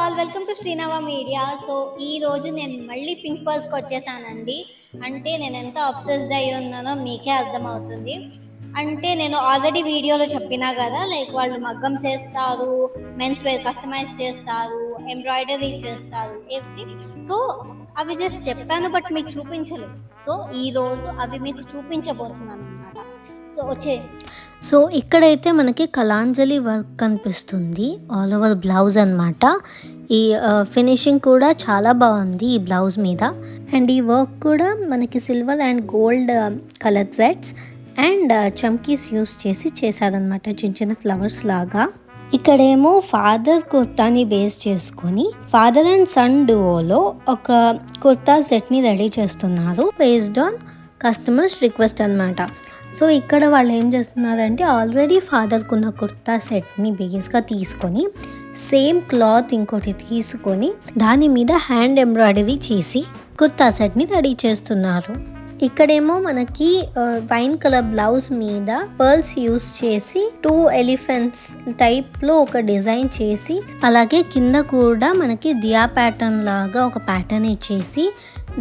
All welcome to Srinava media so ఈ రోజు నేను మళ్ళీ పింక్ పర్స్కి వచ్చేసానండి. అంటే నేను ఎంత అబ్సెస్డ్ అయి ఉన్నానో మీకే అర్థమవుతుంది. అంటే నేను ఆల్రెడీ వీడియోలో చెప్పినా కదా లైక్ వాళ్ళు మగ్గం చేస్తారు మెన్స్ వేర్ కస్టమైజ్ చేస్తారు ఎంబ్రాయిడరీ చేస్తారు ఎవ్రీ సో అవి జస్ట్ చెప్పాను బట్ మీకు చూపించలేదు. సో ఈ రోజు అవి మీకు చూపించబోతున్నాను. సో వచ్చే. సో ఇక్కడైతే మనకి కలాంజలి వర్క్ కనిపిస్తుంది. ఆల్ ఓవర్ బ్లౌజ్ అన్నమాట. ఈ ఫినిషింగ్ కూడా చాలా బాగుంది ఈ బ్లౌజ్ మీద. అండ్ ఈ వర్క్ కూడా మనకి silver and gold colour threads and చమ్కీస్ use చేసి చేశారనమాట చిన్న చిన్న ఫ్లవర్స్ లాగా. ఇక్కడేమో ఫాదర్ కుర్తాని బేస్ చేసుకొని ఫాదర్ అండ్ సన్ డువోలో ఒక కుర్తా సెట్ని రెడీ చేస్తున్నారు. బేస్డ్ ఆన్ కస్టమర్స్ రిక్వెస్ట్ అన్నమాట. సో ఇక్కడ వాళ్ళు ఏం చేస్తున్నారంటే ఆల్రెడీ ఫాదర్కి ఉన్న కుర్తా సెట్ని బేస్గా తీసుకొని సేమ్ క్లాత్ ఇంకోటి తీసుకొని దాని మీద హ్యాండ్ ఎంబ్రాయిడరీ చేసి కుర్తా సెట్ని రెడీ చేస్తున్నారు. ఇక్కడేమో మనకి వైన్ కలర్ బ్లౌజ్ మీద పర్ల్స్ యూస్ చేసి టూ ఎలిఫెంట్స్ టైప్లో ఒక డిజైన్ చేసి అలాగే కింద కూడా మనకి దియా ప్యాటర్న్ లాగా ఒక ప్యాటర్న్ ఇచ్చేసి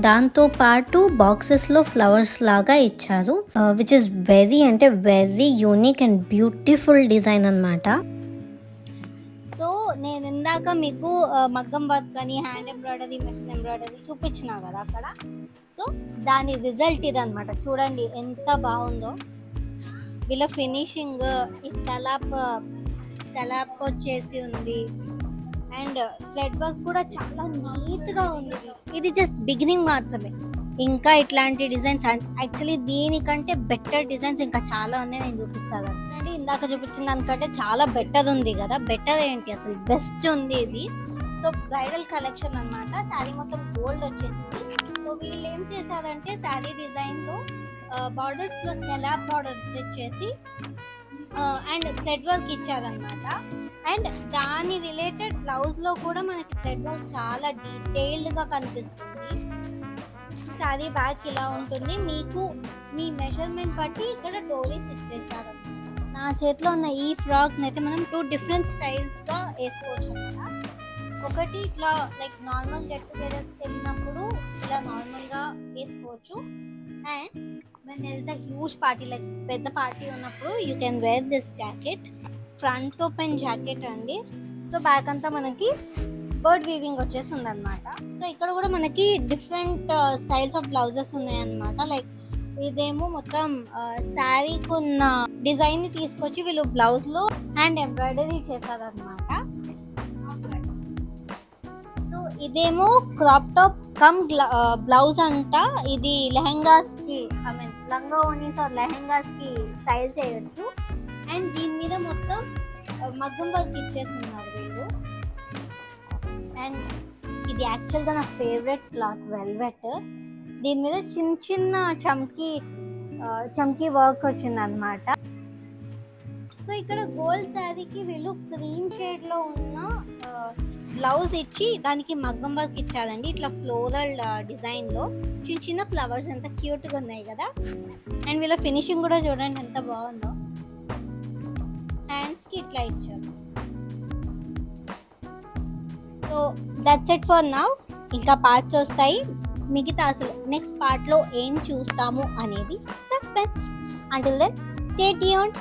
దాంతో పాటు బాక్సెస్లో ఫ్లవర్స్ లాగా ఇచ్చారు. విచ్ ఇస్ వెరీ అంటే very unique and beautiful design అనమాట సో నేను ఇందాక మీకు మగ్గం వర్క్ అని హ్యాండ్ ఎంబ్రాయిడరీ మెషిన్ ఎంబ్రాయిడరీ చూపించినా కదా అక్కడ. సో దాని రిజల్ట్ ఇది అనమాట చూడండి ఎంత బాగుందో. వీళ్ళ ఫినిషింగ్ ఈ స్కలాప్ స్కలాప్ వచ్చేసి ఉంది. అండ్ థ్రెడ్ వర్క్ కూడా చాలా నీట్గా ఉంది. ఇది జస్ట్ బిగినింగ్ మాత్రమే. ఇంకా ఇట్లాంటి డిజైన్స్ యాక్చువల్లీ దీనికంటే బెటర్ డిజైన్స్ ఇంకా చాలా ఉన్నాయి నేను చూపిస్తాను. అంటే ఇందాక చూపించిన దానికంటే చాలా బెటర్ ఉంది కదా. బెటర్ ఏంటి? అసలు బెస్ట్ ఉంది ఇది. సో బ్రైడల్ కలెక్షన్ అన్నమాట. శారీ మొత్తం గోల్డ్ వచ్చేసింది. సో వీళ్ళు ఏం చేశారంటే శారీ డిజైన్లో బార్డర్స్లో స్కెలాప్ బార్డర్స్ ఇచ్చేసి అండ్ థ్రెడ్ వర్క్ ఇచ్చారనమాట అండ్ దాని రిలేటెడ్ బ్లౌజ్లో కూడా మనకి థ్రెడ్ వర్క్ చాలా డీటెయిల్డ్గా కనిపిస్తుంది. సారీ బ్యాక్ ఇలా ఉంటుంది. మీకు మీ మెజర్మెంట్ బట్టి ఇక్కడ డోరీస్ ఇచ్చేస్తారు నా చేతిలో ఉన్న ఈ ఫ్రాక్ అయితే మనం టూ డిఫరెంట్ స్టైల్స్గా వేసుకోవచ్చు అనమాట ఒకటి ఇట్లా లైక్ నార్మల్ గెట్ టుగెదర్స్కి వెళ్ళినప్పుడు ఇలా నార్మల్గా వేసుకోవచ్చు. And when else a huge party like పెద్ద పార్టీ ఉన్నప్పుడు you can wear this jacket front open jacket అండి. సో బ్యాక్ అంతా మనకి బర్డ్ వీవింగ్ వచ్చేసి ఉందన్నమాట. సో ఇక్కడ కూడా మనకి డిఫరెంట్ స్టైల్స్ ఆఫ్ బ్లౌజెస్ ఉన్నాయన్నమాట. లైక్ ఇదేమో మొత్తం శారీకి ఉన్న డిజైన్ని తీసుకొచ్చి వీళ్ళు బ్లౌజ్లో హ్యాండ్ ఎంబ్రాయిడరీ చేశారనమాట సో ఇదేమో క్రాప్ టాప్ కమ్ బ్లౌజ్ అంట. ఇది లెహంగాస్కి ఐ మీన్ లంగా ఓనీస్ ఆర్ లెహంగాస్కి స్టైల్ చేయొచ్చు. అండ్ దీని మీద మొత్తం మగ్గం వర్క్ ఇచ్చేసి ఉన్నారు వీళ్ళు. అండ్ ఇది యాక్చువల్గా నా ఫేవరెట్ క్లాత్ వెల్వెట్ దీని మీద చిన్న చిన్న చమ్కి చమ్కీ వర్క్ వచ్చిందనమాట సో ఇక్కడ గోల్డ్ శారీకి వీళ్ళు క్రీమ్ షేడ్లో ఉన్న బ్లౌజ్ ఇచ్చి దానికి మగ్గం వర్క్ ఇచ్చారండి. ఇట్లా ఫ్లోరల్ డిజైన్లో. చిన్న చిన్న ఫ్లవర్స్ ఎంత క్యూట్గా ఉన్నాయి కదా. అండ్ వీళ్ళ ఫినిషింగ్ కూడా చూడండి ఎంత బాగుందో. హ్యాండ్స్ ఇట్లా ఇచ్చారు. So that's it for now ఇంకా పార్ట్స్ వస్తాయి. మిగతా అసలు నెక్స్ట్ పార్ట్లో ఏం చూస్తాము అనేది సస్పెన్స్ అంటిల్ దెన్ స్టేట్ యూన్